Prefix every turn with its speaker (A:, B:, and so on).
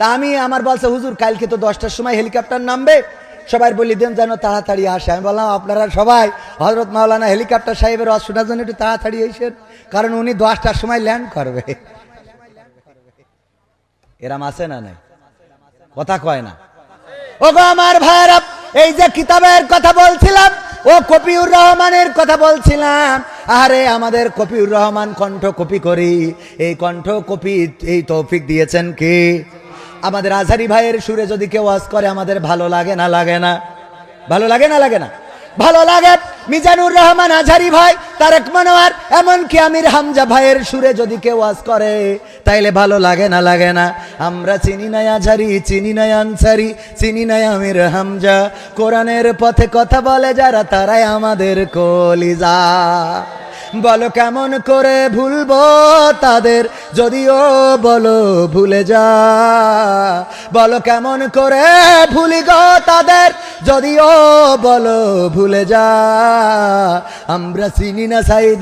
A: তা আমি আমার বলছে, হুজুর, কালকে তো দশটার সময় হেলিকপ্টার নামবে। সবাই বলি দেন যেন তাড়াতাড়ি আসে। আমি বললাম, আপনারা সবাই হজরত মাওলানা হেলিকপ্টার সাহেবের শোনার জন্য একটু তাড়াতাড়ি এসেন, কারণ উনি দশটার সময় ল্যান্ড করবে। এরাম আছে না নাই? কথা কয় না। ও গো আমার ভাইরা এই যে কিতাবের কথা বলছিলাম, ও কপিউর রহমানের কথা বলছিলাম আরে আমাদের কপিউর রহমান কণ্ঠ কপি করি, এই কণ্ঠ কপি, এই তৌফিক দিয়েছেন কে? আমাদের আজহারি ভাইয়ের সুরে যদি কেউ ওয়াজ করে, আমাদের ভালো লাগে না লাগে না। ভালো লাগে না লাগে না? ভালো লাগে মিজানুর রহমান আজহারি ভাই, তারেক মনোয়ার, এমনকি আমির হামজা ভাইয়ের সুরে যদি কেউ ওয়াজ করে, তাইলে ভালো লাগে না লাগে না? আমরা চিনি নাই আজহারি, চিনি নাই আনসারি, চিনি নাই আমির হামজা। কোরআনের পথে কথা বলে যারা, তারাই আমাদের কলিজা। বলো কেমন করে ভুলবো তাদের? যদিও বলো ভুলে যা। বলো কেমন করে ভুলি গো তাদের? যদিও বলো ভুলে যা। আমরা চিনি না সাইদি